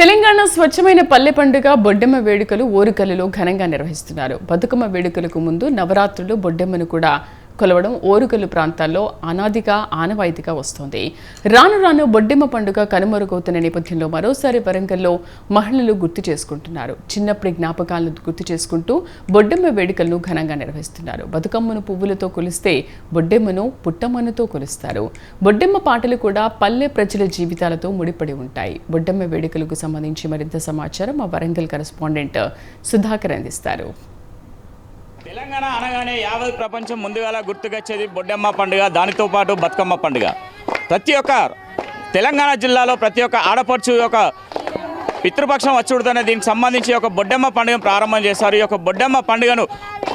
తెలంగాణ స్వచ్ఛమైన పల్లె పండుగ బొడ్డెమ్మ వేడుకలు ఓరుకల్లులో ఘనంగా నిర్వహిస్తున్నారు. బతుకమ్మ వేడుకలకు ముందు నవరాత్రులు బొడ్డెమ్మను కూడా కొలవడం ఓరుకల్లు ప్రాంతాల్లో అనాదిగా ఆనవాయితీగా వస్తోంది. రాను రాను బొడ్డెమ్మ పండుగ కనుమరుగవుతున్న నేపథ్యంలో మరోసారి వరంగల్లో మహిళలు గుర్తు చేసుకుంటున్నారు. చిన్నప్పటి జ్ఞాపకాలను గుర్తు చేసుకుంటూ బొడ్డెమ్మ వేడుకలను ఘనంగా నిర్వహిస్తున్నారు. బతుకమ్మను పువ్వులతో కొలిస్తే బొడ్డెమ్మను పుట్టమ్మనుతో కొలుస్తారు. బొడ్డెమ్మ పాటలు కూడా పల్లె ప్రజల జీవితాలతో ముడిపడి ఉంటాయి. బొడ్డెమ్మ వేడుకలకు సంబంధించి మరింత సమాచారం మా వరంగల్ కరెస్పాండెంట్ సుధాకర్ అందిస్తారు. తెలంగాణ అనగానే యావత్ ప్రపంచం ముందుగా గుర్తుకొచ్చేది బొడ్డమ్మ పండుగ దానితో పాటు బతుకమ్మ పండుగ. ప్రతి ఒక్క తెలంగాణ జిల్లాలో ప్రతి ఒక్క ఆడపడుచు యొక్క పితృపక్షం వచ్చుడుతోనే దీనికి సంబంధించి ఒక బొడ్డమ్మ పండుగను ప్రారంభం చేశారు. ఈ యొక్క బొడ్డమ్మ పండుగను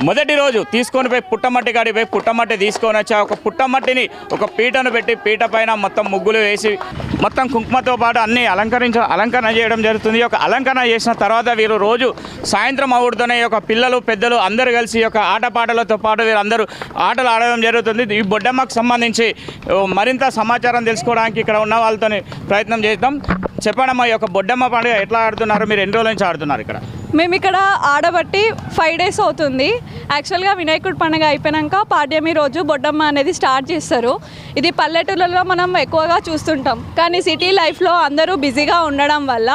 మొదటి రోజు తీసుకొని పోయి పుట్టమట్టి కాడి పోయి పుట్టమట్టి తీసుకొని వచ్చి ఆ ఒక పుట్టమట్టిని ఒక పీటను పెట్టి పీట పైన మొత్తం ముగ్గులు వేసి మొత్తం కుంకుమతో పాటు అన్ని అలంకరించ అలంకరణ చేయడం జరుగుతుంది. ఒక అలంకరణ చేసిన తర్వాత వీరు రోజు సాయంత్రం అవుడుతూనే ఒక పిల్లలు పెద్దలు అందరూ కలిసి ఒక ఆటపాటలతో పాటు వీరందరూ ఆటలు ఆడడం జరుగుతుంది. ఈ బొడ్డమ్మకు సంబంధించి మరింత సమాచారం తెలుసుకోవడానికి ఇక్కడ ఉన్న వాళ్ళతో ప్రయత్నం చేద్దాం. చెప్పడమ్మా ఈ యొక్క బొడ్డమ్మ పండుగ ఎట్లా ఆడుతున్నారు? మీరు ఎన్ని రోజుల నుంచి ఆడుతున్నారు ఇక్కడ? మేము ఇక్కడ ఆడబట్టి ఫైవ్ డేస్ అవుతుంది. యాక్చువల్గా వినాయకుడి పండుగ అయిపోయాక పాడ్యమి రోజు బొడ్డమ్మ అనేది స్టార్ట్ చేస్తారు. ఇది పల్లెటూళ్ళలో మనం ఎక్కువగా చూస్తుంటాం. కానీ సిటీ లైఫ్లో అందరూ బిజీగా ఉండడం వల్ల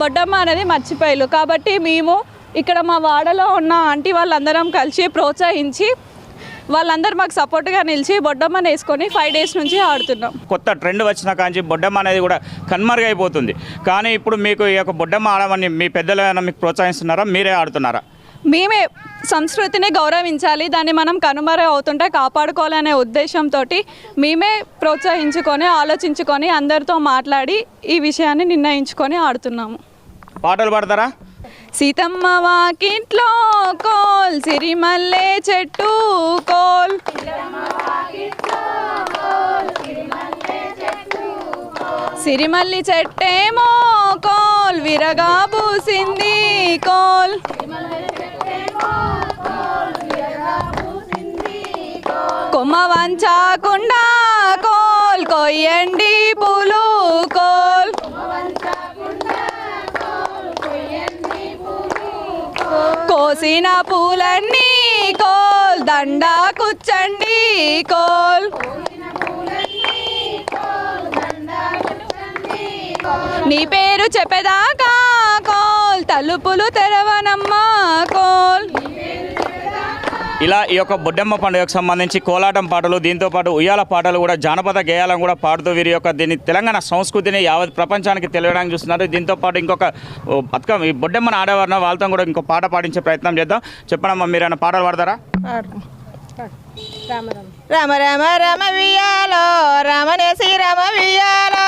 బొడ్డమ్మ అనేది మర్చిపోయారు కాబట్టి మేము ఇక్కడ మా వాడలో ఉన్న ఆంటీ వాళ్ళందరం కలిసి ప్రోత్సహించి వాళ్ళందరూ మాకు సపోర్ట్గా నిలిచి బొడ్డమ్మని వేసుకొని ఫైవ్ డేస్ నుంచి ఆడుతున్నాం. కొత్త ట్రెండ్ వచ్చిన కాంచి బొడ్డమ్మ అనేది కూడా కనుమరుగైపోతుంది కానీ ఇప్పుడు మీకు ఈ యొక్క బొడ్డమ్మ ఆడమని మీ పెద్దలు మీకు ప్రోత్సహిస్తున్నారా? మీరే ఆడుతున్నారా? మేమే సంస్కృతిని గౌరవించాలి దాన్ని మనం కనుమరు అవుతుంటే కాపాడుకోవాలనే ఉద్దేశంతో మేమే ప్రోత్సహించుకొని ఆలోచించుకొని అందరితో మాట్లాడి ఈ విషయాన్ని నిర్ణయించుకొని ఆడుతున్నాము. పాటలు పాడతారా? సీతమ్మ వాకిట్లో కోల్ సిరిమల్లె చెట్టు కోల్. సిరిమల్లి చెట్టేమో కోల్ విరగా పూసింది కోల్. కొమ్మ వంచకుండా కోల్ కొయ్యండి పూలు కోల్. కోసిన పూలన్నీ కోల్. దండ కూర్చండి కోల్. నీ పేరు చెప్పేదాకా కోల్. తలుపులు తెరవనమ్మా కోల్. ఇలా ఈ యొక్క బొడ్డమ్మ పండుగకు సంబంధించి కోలాటం పాటలు దీంతో పాటు ఉయ్యాల పాటలు కూడా జానపద గేయాలను కూడా పాడుతూ వీరి యొక్క దీన్ని తెలంగాణ సంస్కృతిని యావత్ ప్రపంచానికి తెలియడానికి చూస్తున్నారు. దీంతో పాటు ఇంకొక బతుకమ్మ ఈ బొడ్డమ్మను ఆడేవారిన వాళ్ళతో కూడా ఇంకో పాట పాడించే ప్రయత్నం చేద్దాం. చెప్పండమ్మా మీరు ఏమైనా పాటలు పాడతారా? రామ రామ రామ వియాలో రామనేసి రామ వియాలో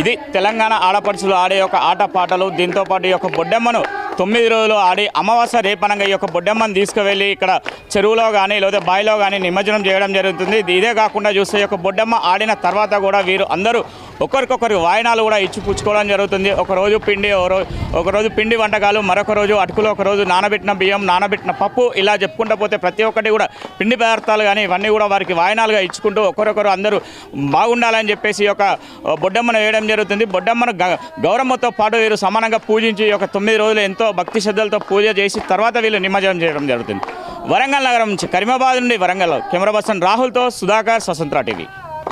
ఇది తెలంగాణ ఆడపడుచులు ఆడే యొక్క ఆట పాటలు దీంతో పాటు ఈ యొక్క బొడ్డమ్మను తొమ్మిది రోజులు ఆడి అమావాస్య రేపనంగా ఈ యొక్క బొడ్డమ్మను తీసుకువెళ్ళి ఇక్కడ చెరువులో కానీ లేదా బావిలో కానీ నిమజ్జనం చేయడం జరుగుతుంది. ఇది ఇదే కాకుండా చూస్తే ఈ యొక్క బొడ్డమ్మ ఆడిన తర్వాత కూడా వీరు అందరూ ఒకరికొకరు వాయనాలు కూడా ఇచ్చి పుచ్చుకోవడం జరుగుతుంది. ఒకరోజు పిండి ఒకరోజు పిండి వంటకాలు మరొక రోజు అటుకులు ఒక రోజు నానబెట్టిన బియ్యం నానబెట్టిన పప్పు ఇలా చెప్పుకుంటూ పోతే ప్రతి ఒక్కటి కూడా పిండి పదార్థాలు కానీ ఇవన్నీ కూడా వారికి వాయనాలుగా ఇచ్చుకుంటూ ఒకరొకరు అందరూ బాగుండాలని చెప్పేసి ఈ యొక్క బొడ్డమ్మను వేయడం జరుగుతుంది. బొడ్డమ్మను గ- గౌరమ్మతో పాటు వీరు సమానంగా పూజించి ఒక తొమ్మిది రోజులు ఎంతో భక్తి శ్రద్ధలతో పూజ చేసి తర్వాత వీళ్ళు నిమజ్జనం చేయడం జరుగుతుంది. వరంగల్ నగరం నుంచి కరీమాబాద్ నుండి వరంగల్ కెమెరా పర్సన్ రాహుల్తో సుధాకర్ స్వతంత్ర టీవీ.